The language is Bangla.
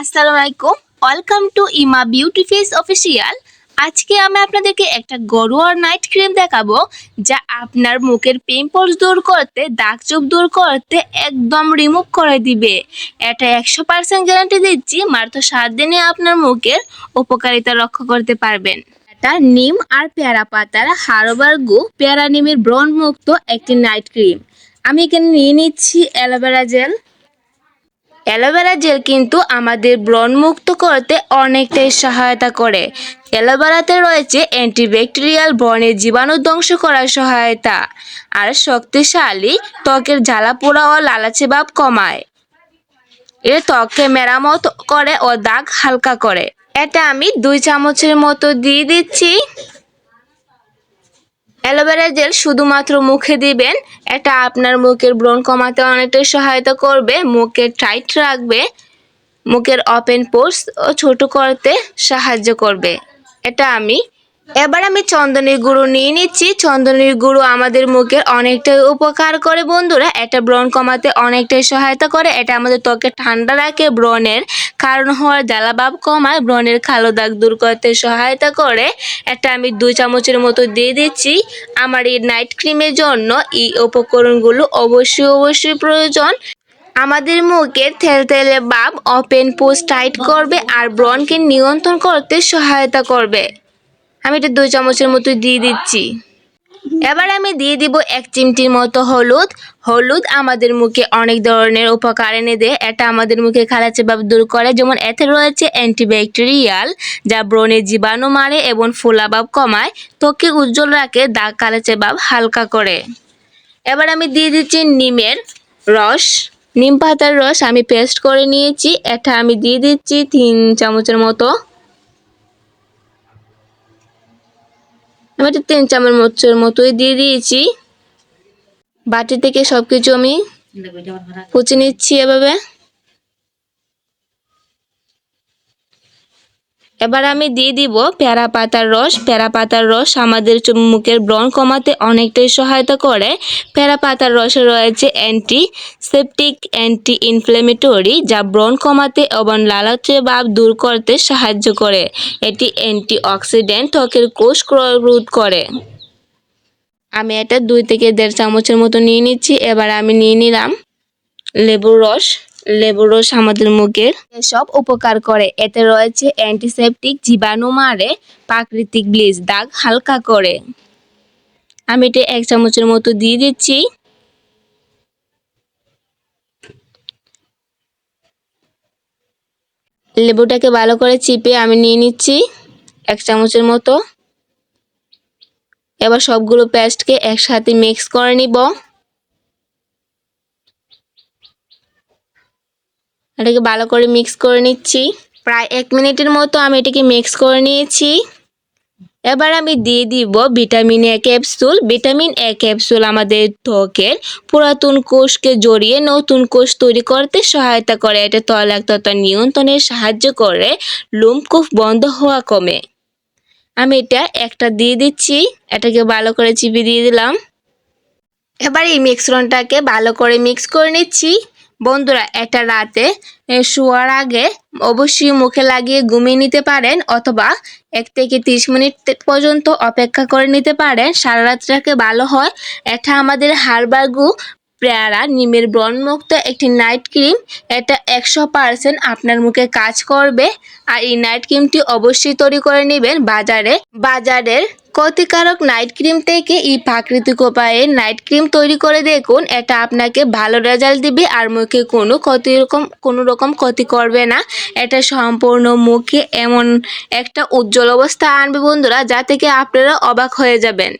আসসালামু আলাইকুম welcome to Ima beauty face official আজকে আমি আপনাদেরকে একটা গরুয়ার নাইট ক্রিম দেখাবো, যা আপনার মুখের পিম্পলস দূর করতে, দাগ চোখ দূর করতে একদম রিমুভ করে দিবে। এটা একশো পার্সেন্ট গ্যারান্টি দিচ্ছি, মাত্র সাত দিনে আপনার মুখের উপকারিতা রক্ষা করতে পারবেন। এটা নিম আর পেয়ারা পাতার হারবার গু, পেয়ারা নিমের ব্রণ মুক্ত একটি নাইট ক্রিম আমি এখানে নিয়ে নিচ্ছি অ্যালোভেরা জেল। অ্যালোভেরা জেল কিন্তু আমাদের ব্রণমুক্ত করতে অনেকটাই সহায়তা করে। অ্যালোভেরাতে রয়েছে অ্যান্টিব্যাকটেরিয়াল ব্রণের জীবাণু ধ্বংস করার সহায়তা। আর শক্তিশালী ত্বকের জ্বালা পোড়া ও লালাচে ভাব কমায়। এর ত্বককে মেরামত করে ও দাগ হালকা করে। এটা আমি দুই চামচের মতো দিয়ে দিচ্ছি। অ্যালোভেরা জেল শুধুমাত্র মুখে দিবেন, এটা আপনার মুখের ব্রণ কমাতে অনেকটাই সহায়তা করবে মুখে টাইট রাখবে, মুখের ওপেন পোর্স ও ছোট করতে সাহায্য করবে। এটা আমি এবার আমি চন্দনের গুঁড়ো নিয়ে নিচ্ছি। চন্দনের গুঁড়ো আমাদের মুখের অনেকটাই উপকার করে বন্ধুরা। এটা ব্রণ কমাতে অনেকটাই সহায়তা করে। এটা আমাদের ত্বকে ঠান্ডা রাখে ব্রণের কারণ হওয়ার জ্বালাভাব কমায়। ব্রণের কালো দাগ দূর করতে সহায়তা করে। এটা আমি দুই চামচের মতো দিয়ে দিচ্ছি। আমার এই নাইট ক্রিমের জন্য এই উপকরণগুলো অবশ্যই অবশ্যই প্রয়োজন। আমাদের মুখের তেলতেলে ভাব, ওপেন পোস্ট টাইট করবে আর ব্রণকে নিয়ন্ত্রণ করতে সহায়তা করবে। আমি এটা দুই চামচের মতো দিয়ে দিচ্ছি। এবার আমি দিয়ে দিব এক চিমটির মতো হলুদ। হলুদ আমাদের মুখে অনেক ধরনের উপকার এনে দেয়। এটা আমাদের মুখে খালাচে ভাব দূর করে। যেমন এতে রয়েছে অ্যান্টিব্যাকটেরিয়াল, যা ব্রণের জীবাণু মারে এবং ফোলাভাব কমায়। ত্বকে উজ্জ্বল রাখে, দাগ কালাচে ভাব হালকা করে। এবার আমি দিয়ে দিচ্ছি নিমের রস। নিম পাতার রস আমি পেস্ট করে নিয়েছি। এটা আমি দিয়ে দিচ্ছি তিন চামচের মতো। আমি একটা তিন চামচের মতোই দিয়ে দিয়েছি। বাটি থেকে সব কিছু আমি কুচি নিচ্ছি এভাবে। এবার আমি দিয়ে দিব পেয়ারা পাতার রস। পেয়ারা পাতার রস আমাদের মুখের ব্রণ কমাতে অনেকটাই সহায়তা করে। পেয়ারা পাতার রসে রয়েছে অ্যান্টি সেপটিক অ্যান্টি ইনফ্লেমেটরি যা ব্রণ কমাতে এবং লালাচে ভাব দূর করতে সাহায্য করে। এটি অ্যান্টি অক্সিডেন্ট ত্বকের কোষ রোধ করে। আমি এটা দুই থেকে দেড় চামচের মতো নিয়ে নিচ্ছি। এবার আমি নিয়ে নিলাম লেবুর রস। লেবুর রস আমাদের মুখের সব উপকার করে। এতে রয়েছে অ্যান্টিসেপটিক জীবাণু মারে, প্রাকৃতিক ব্লিচ দাগ হালকা করে। আমি এটা এক চামচের মতো দিয়ে দিচ্ছি। লেবুটাকে ভালো করে চিপে আমি নিয়ে নিচ্ছি এক চামচের মতো। এবার সবগুলো পেস্টকে একসাথে মিক্স করে নিব। এটাকে ভালো করে মিক্স করে নিচ্ছি। প্রায় এক মিনিটের মতো আমি এটাকে মিক্স করে নিয়েছি। এবার আমি দিয়ে দিব vitamin A capsule vitamin A capsule আমাদের ত্বকের পুরাতন কোষকে জড়িয়ে নতুন কোষ তৈরি করতে সহায়তা করে। এটা তৈলাক্ততা নিয়ন্ত্রণে সাহায্য করে। লোমকূপ বন্ধ হওয়া কমে। আমি এটা একটা দিয়ে দিচ্ছি। এটাকে ভালো করে চিপে দিয়ে দিলাম। এবার এই মিশ্রণটাকে ভালো করে মিক্স করে নিচ্ছি। বন্ধুরা এটা রাতে শোয়ার আগে অবশ্যই মুখে লাগিয়ে ঘুমিয়ে নিতে পারেন অথবা এক থেকে তিরিশ মিনিট পর্যন্ত অপেক্ষা করে নিতে পারেন। সারা রাতটাকে ভালো হয়। এটা আমাদের হারবাগু পেয়ারা, নিমের ব্রণমুক্ত একটি নাইট ক্রিম। এটা একশো পার্সেন্ট আপনার মুখে কাজ করবে। আর এই নাইট ক্রিমটি অবশ্যই তৈরি করে নেবেন বাজারে। বাজারের ক্ষতিকারক নাইট ক্রিম থেকে এই প্রাকৃতিক উপায়ে নাইট ক্রিম তৈরি করে দেখুন। এটা আপনাকে ভালো রেজাল্ট দিবে আর মুখে কোনো ক্ষতি রকম কোনো রকম ক্ষতি করবে না। এটা সম্পূর্ণ মুখে এমন একটা উজ্জ্বল অবস্থা আনবে বন্ধুরা, যা থেকে আপনারা অবাক হয়ে যাবেন।